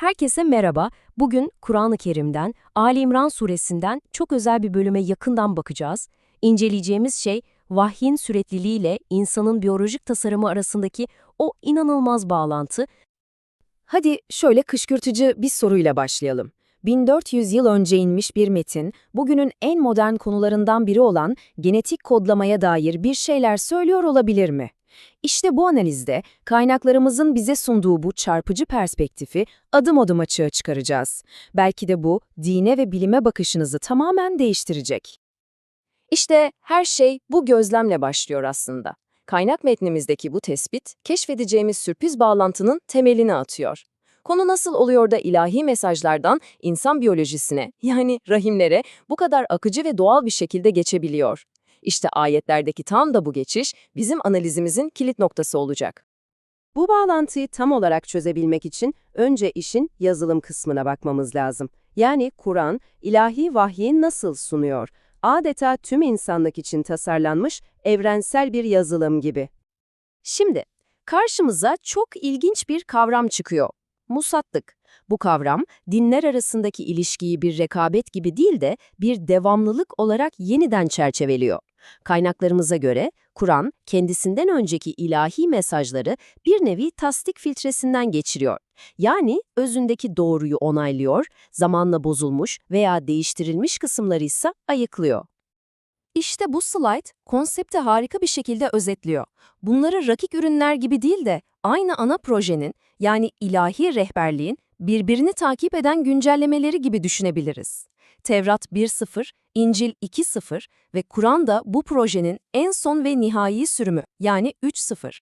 Herkese merhaba. Bugün Kur'an-ı Kerim'den, Ali İmran suresinden çok özel bir bölüme yakından bakacağız. İnceleyeceğimiz şey, vahyin sürekliliğiyle insanın biyolojik tasarımı arasındaki o inanılmaz bağlantı. Hadi şöyle kışkırtıcı bir soruyla başlayalım. 1400 yıl önce inmiş bir metin, bugünün en modern konularından biri olan genetik kodlamaya dair bir şeyler söylüyor olabilir mi? İşte bu analizde kaynaklarımızın bize sunduğu bu çarpıcı perspektifi adım adım açığa çıkaracağız. Belki de bu dine ve bilime bakışınızı tamamen değiştirecek. İşte her şey bu gözlemle başlıyor aslında. Kaynak metnimizdeki bu tespit, keşfedeceğimiz sürpriz bağlantının temelini atıyor. Konu nasıl oluyor da ilahi mesajlardan insan biyolojisine, yani rahimlere bu kadar akıcı ve doğal bir şekilde geçebiliyor? İşte ayetlerdeki tam da bu geçiş bizim analizimizin kilit noktası olacak. Bu bağlantıyı tam olarak çözebilmek için önce işin yazılım kısmına bakmamız lazım. Yani Kur'an, ilahi vahyi nasıl sunuyor? Adeta tüm insanlık için tasarlanmış evrensel bir yazılım gibi. Şimdi karşımıza çok ilginç bir kavram çıkıyor. Musattık. Bu kavram dinler arasındaki ilişkiyi bir rekabet gibi değil de bir devamlılık olarak yeniden çerçeveliyor. Kaynaklarımıza göre Kur'an kendisinden önceki ilahi mesajları bir nevi tasdik filtresinden geçiriyor. Yani özündeki doğruyu onaylıyor, zamanla bozulmuş veya değiştirilmiş kısımları ise ayıklıyor. İşte bu slide konsepti harika bir şekilde özetliyor. Bunları rakik ürünler gibi değil de aynı ana projenin yani ilahi rehberliğin birbirini takip eden güncellemeleri gibi düşünebiliriz. Tevrat 1.0, İncil 2.0 ve Kur'an da bu projenin en son ve nihai sürümü yani 3.0.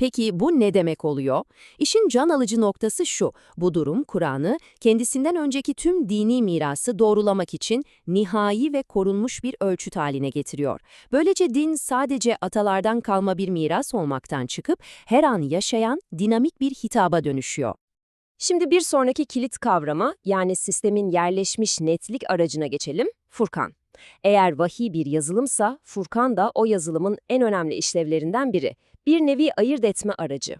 Peki bu ne demek oluyor? İşin can alıcı noktası şu, bu durum Kur'an'ı kendisinden önceki tüm dini mirası doğrulamak için nihai ve korunmuş bir ölçüt haline getiriyor. Böylece din sadece atalardan kalma bir miras olmaktan çıkıp her an yaşayan dinamik bir hitaba dönüşüyor. Şimdi bir sonraki kilit kavrama yani sistemin yerleşmiş netlik aracına geçelim, Furkan. Eğer vahiy bir yazılımsa Furkan da o yazılımın en önemli işlevlerinden biri. Bir nevi ayırt etme aracı.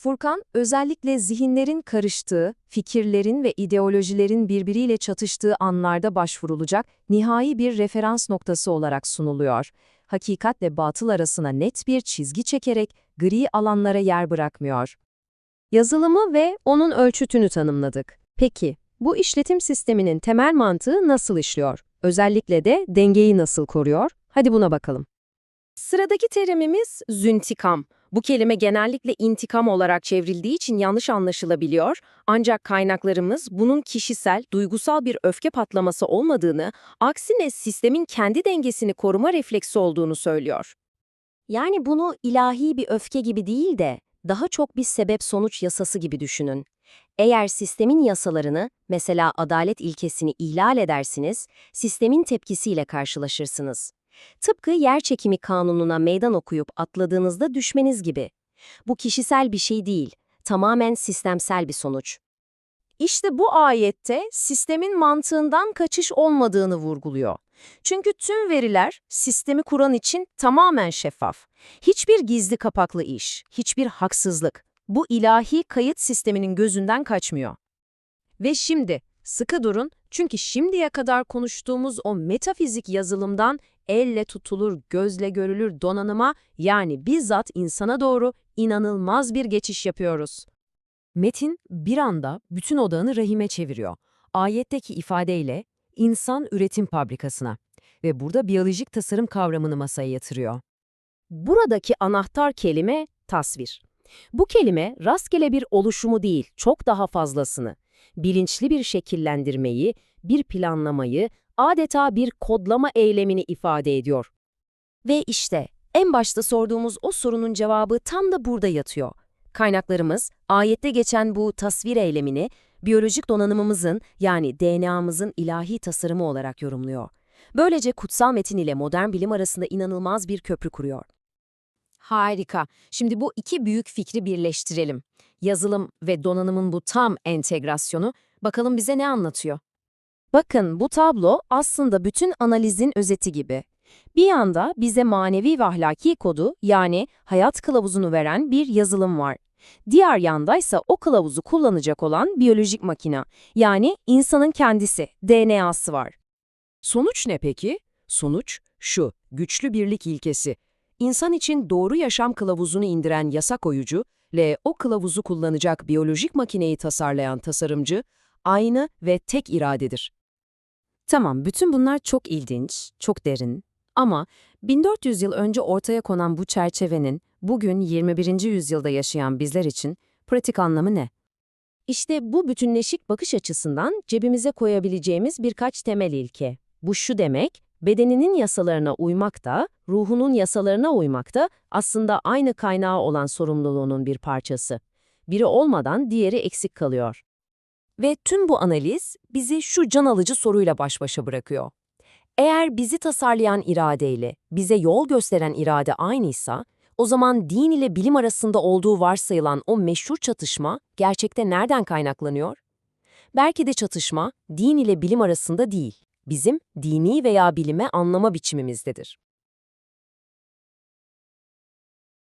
Furkan, özellikle zihinlerin karıştığı, fikirlerin ve ideolojilerin birbiriyle çatıştığı anlarda başvurulacak nihai bir referans noktası olarak sunuluyor. Hakikatle batıl arasına net bir çizgi çekerek gri alanlara yer bırakmıyor. Yazılımı ve onun ölçütünü tanımladık. Peki, bu işletim sisteminin temel mantığı nasıl işliyor? Özellikle de dengeyi nasıl koruyor? Hadi buna bakalım. Sıradaki terimimiz züntikam. Bu kelime genellikle intikam olarak çevrildiği için yanlış anlaşılabiliyor. Ancak kaynaklarımız bunun kişisel, duygusal bir öfke patlaması olmadığını, aksine sistemin kendi dengesini koruma refleksi olduğunu söylüyor. Yani bunu ilahi bir öfke gibi değil de daha çok bir sebep-sonuç yasası gibi düşünün. Eğer sistemin yasalarını, mesela adalet ilkesini ihlal edersiniz, sistemin tepkisiyle karşılaşırsınız. Tıpkı yer çekimi kanununa meydan okuyup atladığınızda düşmeniz gibi. Bu kişisel bir şey değil, tamamen sistemsel bir sonuç. İşte bu ayette sistemin mantığından kaçış olmadığını vurguluyor. Çünkü tüm veriler sistemi kuran için tamamen şeffaf. Hiçbir gizli kapaklı iş, hiçbir haksızlık bu ilahi kayıt sisteminin gözünden kaçmıyor. Ve şimdi sıkı durun çünkü şimdiye kadar konuştuğumuz o metafizik yazılımdan elle tutulur, gözle görülür donanıma yani bizzat insana doğru inanılmaz bir geçiş yapıyoruz. Metin bir anda bütün odağını rahime çeviriyor. Ayetteki ifadeyle insan üretim fabrikasına ve burada biyolojik tasarım kavramını masaya yatırıyor. Buradaki anahtar kelime tasvir. Bu kelime rastgele bir oluşumu değil, çok daha fazlasını, bilinçli bir şekillendirmeyi, bir planlamayı, adeta bir kodlama eylemini ifade ediyor. Ve işte en başta sorduğumuz o sorunun cevabı tam da burada yatıyor. Kaynaklarımız ayette geçen bu tasvir eylemini biyolojik donanımımızın yani DNA'mızın ilahi tasarımı olarak yorumluyor. Böylece kutsal metin ile modern bilim arasında inanılmaz bir köprü kuruyor. Harika. Şimdi bu iki büyük fikri birleştirelim. Yazılım ve donanımın bu tam entegrasyonu bakalım bize ne anlatıyor? Bakın bu tablo aslında bütün analizin özeti gibi. Bir yanda bize manevi ve ahlaki kodu yani hayat kılavuzunu veren bir yazılım var. Diğer yandaysa o kılavuzu kullanacak olan biyolojik makina, yani insanın kendisi, DNA'sı var. Sonuç ne peki? Sonuç şu, güçlü birlik ilkesi. İnsan için doğru yaşam kılavuzunu indiren yasa koyucu ile o kılavuzu kullanacak biyolojik makineyi tasarlayan tasarımcı aynı ve tek iradedir. Tamam, bütün bunlar çok ilginç, çok derin. Ama 1400 yıl önce ortaya konan bu çerçevenin bugün 21. yüzyılda yaşayan bizler için pratik anlamı ne? İşte bu bütünleşik bakış açısından cebimize koyabileceğimiz birkaç temel ilke. Bu şu demek, bedeninin yasalarına uymak da, ruhunun yasalarına uymak da aslında aynı kaynağı olan sorumluluğunun bir parçası. Biri olmadan diğeri eksik kalıyor. Ve tüm bu analiz bizi şu can alıcı soruyla baş başa bırakıyor. Eğer bizi tasarlayan iradeyle, bize yol gösteren irade aynıysa, o zaman din ile bilim arasında olduğu varsayılan o meşhur çatışma gerçekte nereden kaynaklanıyor? Belki de çatışma din ile bilim arasında değil, bizim dini veya bilime anlama biçimimizdedir.